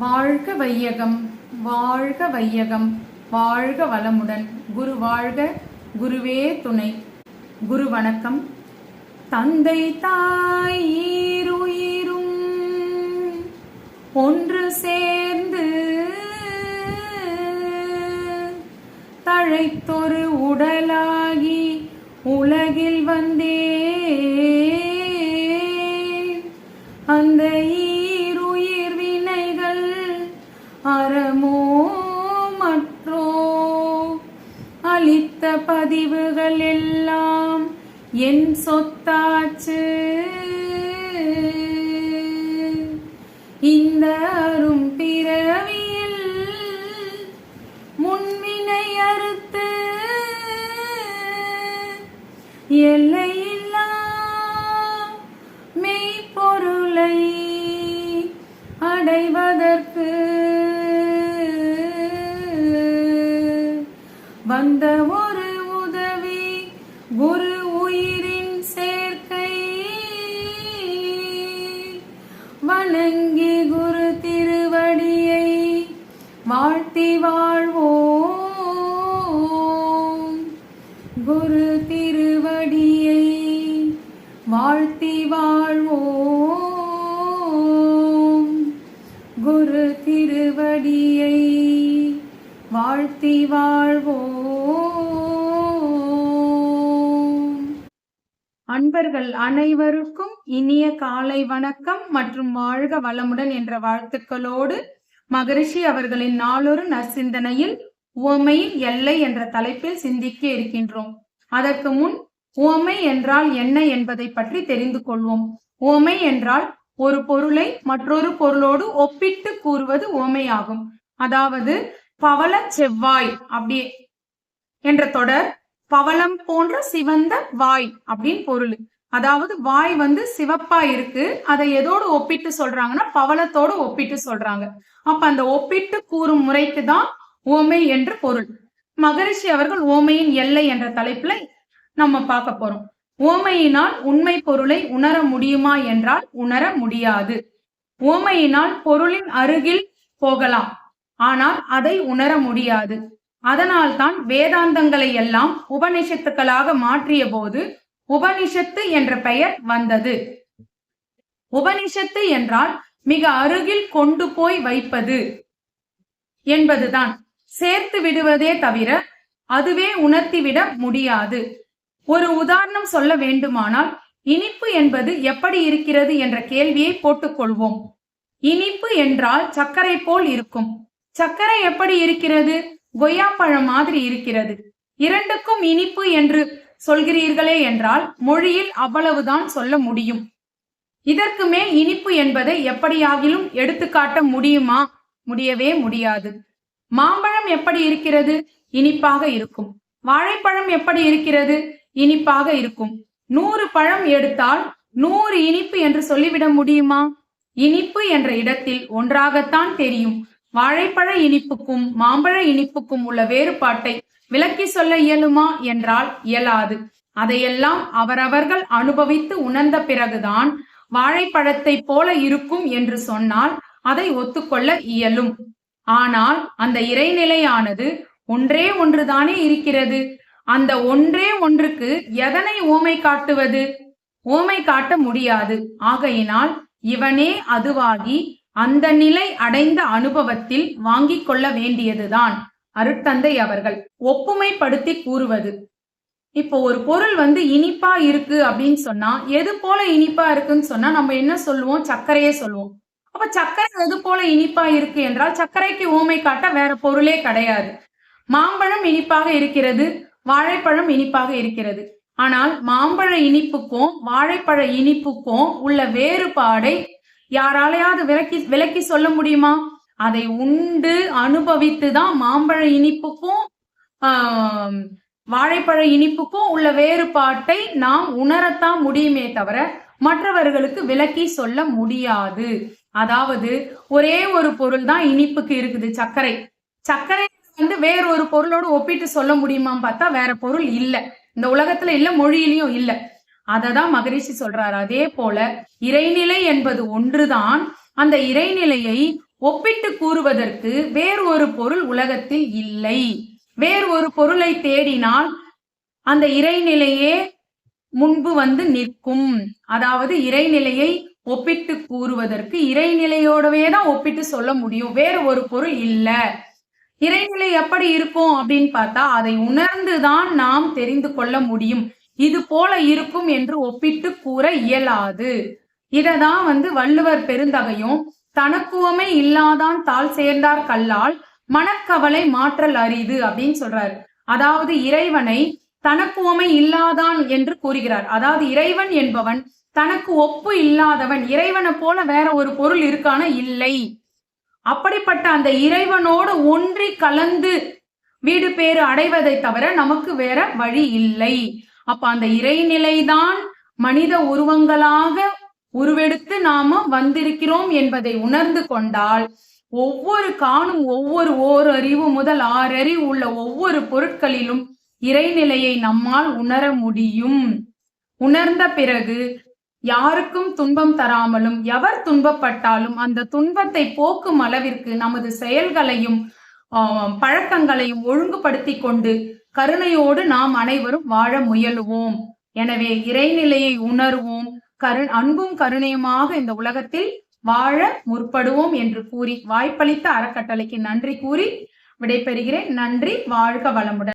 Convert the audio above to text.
வாழ்க வையகம் வாழ்க வையகம் வாழ்க வளமுடன். குரு வாழ்க குருவே துணை. குரு வணக்கம். தந்தை தாய் ஈருயிரும் ஒன்று சேர்ந்து தழைத்தொரு உடலாகி உலகில் வந்து எல்லாம் என் சொத்தாச்சு. இந்த அரும் பிறவியில் முன்வினை அறுத்து எல்லையில்லா மெய்ப்பொருளை அடைவதற்கு வந்த வாழ்த்தி வாழ்வோம். குரு திருவடியை வாழ்த்தி வாழ்வோம். குரு திருவடியை வாழ்த்தி வாழ்வோம். அன்பர்கள் அனைவருக்கும் இனிய காலை வணக்கம் மற்றும் வாழ்க வளமுடன் என்ற வாழ்த்துக்களோடு மகரிஷி அவர்களின் நாளொரு நற்சிந்தனையில் உவமையின் எல்லை என்ற தலைப்பில் சிந்திக்க இருக்கின்றோம். அதற்கு முன் உவமை என்றால் என்ன என்பதை பற்றி தெரிந்து கொள்வோம். உவமை என்றால் ஒரு பொருளை மற்றொரு பொருளோடு ஒப்பிட்டு கூறுவது உவமையாகும். அதாவது பவள செவ்வாய் அப்படி என்ற தொடர் பவளம் போன்ற சிவந்த வாய் அப்படின்னு பொருள். அதாவது வாய் வந்து சிவப்பா இருக்கு. அதை எதோடு ஒப்பிட்டு சொல்றாங்கன்னா பவளத்தோடு ஒப்பிட்டு சொல்றாங்க. அப்ப அந்த ஒப்பிட்டு கூறும் முறைக்கு தான் ஓமை என்று பொருள். மகரிஷி அவர்கள் ஓமையின் எல்லை என்ற தலைப்புல நம்ம பார்க்க போறோம். ஓமையினால் உண்மை பொருளை உணர முடியுமா என்றால் உணர முடியாது. ஓமையினால் பொருளின் அருகில் போகலாம் ஆனால் அதை உணர முடியாது. அதனால்தான் வேதாந்தங்களை எல்லாம் உபநிஷத்துக்களாக மாற்றிய போது உபனிஷத்து என்ற பெயர் வந்தது. உபனிஷத்து என்றால் மிக அருகில் கொண்டு போய் வைப்பது என்பதுதான். சேர்த்து விடுவதே தவிர அதுவே உணர்த்திவிட முடியாது. ஒரு உதாரணம் சொல்ல வேண்டுமானால் இனிப்பு என்பது எப்படி இருக்கிறது என்ற கேள்வியை போட்டுக்கொள்வோம். இனிப்பு என்றால் சர்க்கரை போல் இருக்கும். சர்க்கரை எப்படி இருக்கிறது? கொய்யாப்பழம் மாதிரி இருக்கிறது. இரண்டுக்கும் இனிப்பு என்று சொல்கிறீர்களே என்றால் மொழியில் அவ்வளவுதான் சொல்ல முடியும். இதற்கு மேல் இனிப்பு என்பதை எப்படியாகிலும் எடுத்துக்காட்ட முடியுமா? முடியவே முடியாது. மாம்பழம் எப்படி இருக்கிறது? இனிப்பாக இருக்கும். வாழைப்பழம் எப்படி இருக்கிறது? இனிப்பாக இருக்கும். நூறு பழம் எடுத்தால் நூறு இனிப்பு என்று சொல்லிவிட முடியுமா? இனிப்பு என்ற இடத்தில் ஒன்றாகத்தான் தெரியும். வாழைப்பழ இனிப்புக்கும் மாம்பழ இனிப்புக்கும் உள்ள வேறுபாட்டை விளக்கி சொல்ல இயலுமா? என்றால் இயலாது. அதையெல்லாம் அவரவர்கள் அனுபவித்து உணர்ந்த பிறகுதான் வாழைப்பழத்தை போல இருக்கும் என்று சொன்னால் அதை ஒத்துக்கொள்ள இயலும். ஆனால் அந்த இறைநிலையானது ஒன்றே ஒன்றுதானே இருக்கிறது? அந்த ஒன்றே ஒன்றுக்கு எதனை ஓமை காட்டுவது? ஓமை காட்ட முடியாது. ஆகையினால் இவனே அதுவாகி அந்த நிலை அடைந்த அனுபவத்தில் வாங்கிக் கொள்ள வேண்டியதுதான். அருட்தந்தை அவர்கள் ஒப்புமைப்படுத்தி கூறுவது. இப்போ ஒரு பொருள் வந்து இனிப்பா இருக்கு அப்படின்னு சொன்னா எது போல இனிப்பா இருக்குன்னு சொன்னா நம்ம என்ன சொல்லுவோம்? சர்க்கரையே சொல்லுவோம். அப்ப சர்க்கரை எது போல இனிப்பா இருக்கு என்றால் சர்க்கரைக்கு ஊமை காட்ட வேற பொருளே கிடையாது. மாம்பழம் இனிப்பாக இருக்கிறது வாழைப்பழம் இனிப்பாக இருக்கிறது. ஆனால் மாம்பழ இனிப்புக்கும் வாழைப்பழ இனிப்புக்கும் உள்ள வேறுபாடை யாராலையாவது விலக்கி விலக்கி சொல்ல முடியுமா? அதை உண்டு அனுபவித்து தான் மாம்பழ இனிப்புக்கும் ஆஹ், வாழைப்பழ இனிப்புக்கும் உள்ள வேறுபாட்டை நாம் உணரத்தான் முடியுமே தவிர மற்றவர்களுக்கு விலக்கி சொல்ல முடியாது. அதாவது ஒரே ஒரு பொருள் தான் இனிப்புக்கு இருக்குது சர்க்கரை. சர்க்கரை வந்து வேற ஒரு பொருளோடு ஒப்பிட்டு சொல்ல முடியுமான்னு பார்த்தா வேற பொருள் இல்ல. இந்த உலகத்துல இல்ல மொழியிலயும் இல்ல. அததான் மகரிஷி சொல்றாரு. அதே போல இறைநிலை என்பது ஒன்றுதான். அந்த இறைநிலையை ஒப்பிட்டு கூறுவதற்கு வேறு ஒரு பொருள் உலகத்தில் இல்லை. வேறு ஒரு பொருளை தேடினால் அந்த இறைநிலையே முன்பு வந்து நிற்கும். அதாவது இறைநிலையை ஒப்பிட்டு கூறுவதற்கு இறைநிலையோடவே தான் ஒப்பிட்டு சொல்ல முடியும். வேற ஒரு பொருள் இல்ல. இறைநிலை எப்படி இருக்கும் அப்படின்னு பார்த்தா அதை உணர்ந்துதான் நாம் தெரிந்து கொள்ள முடியும். இது போல இருக்கும் என்று ஒப்பிட்டு கூற இயலாது. இததான் வந்து வள்ளுவர் பெருந்தகையும் தனக்குவமை இல்லாதான் தாள் சேர்ந்தார் கல்லால் மனக்கவலை மாற்றல் அரிது அப்படின்னு சொல்றாரு. அதாவது இறைவனை தனக்குவமை இல்லாதான் என்று கூறுகிறார். அதாவது இறைவன் என்பவன் தனக்கு ஒப்பு இல்லாதவன் இறைவனை போல வேற ஒரு பொருள் இருக்கான? இல்லை. அப்படிப்பட்ட அந்த இறைவனோடு ஒன்றி கலந்து வீடு பேறு அடைவதை தவிர நமக்கு வேற வழி இல்லை. அப்ப அந்த இறைநிலைதான் மனித உருவங்களாக உருவெடுத்து நாம வந்திருக்கிறோம் என்பதை உணர்ந்து கொண்டால் ஒவ்வொரு காணும் ஒவ்வொரு ஓர் அறிவு முதல் ஆறு அறிவு உள்ள ஒவ்வொரு பொருட்களிலும் இறைநிலையை நம்மால் உணர முடியும். உணர்ந்த பிறகு யாருக்கும் துன்பம் தராமலும் எவர் துன்பப்பட்டாலும் அந்த துன்பத்தை போக்கும் அளவிற்கு நமது செயல்களையும் ஆஹ், பழக்கங்களையும் ஒழுங்குபடுத்தி கொண்டு கருணையோடு நாம் அனைவரும் வாழ முயலுவோம். எனவே இறைநிலையை உணர்வோம் கரு அன்பும் கருணையுமாக இந்த உலகத்தில் வாழ முற்படுவோம் என்று கூறி வாய்ப்பளித்த அறக்கட்டளைக்கு நன்றி கூறி விடைபெறுகிறேன். நன்றி வாழ்க வளமுடன்.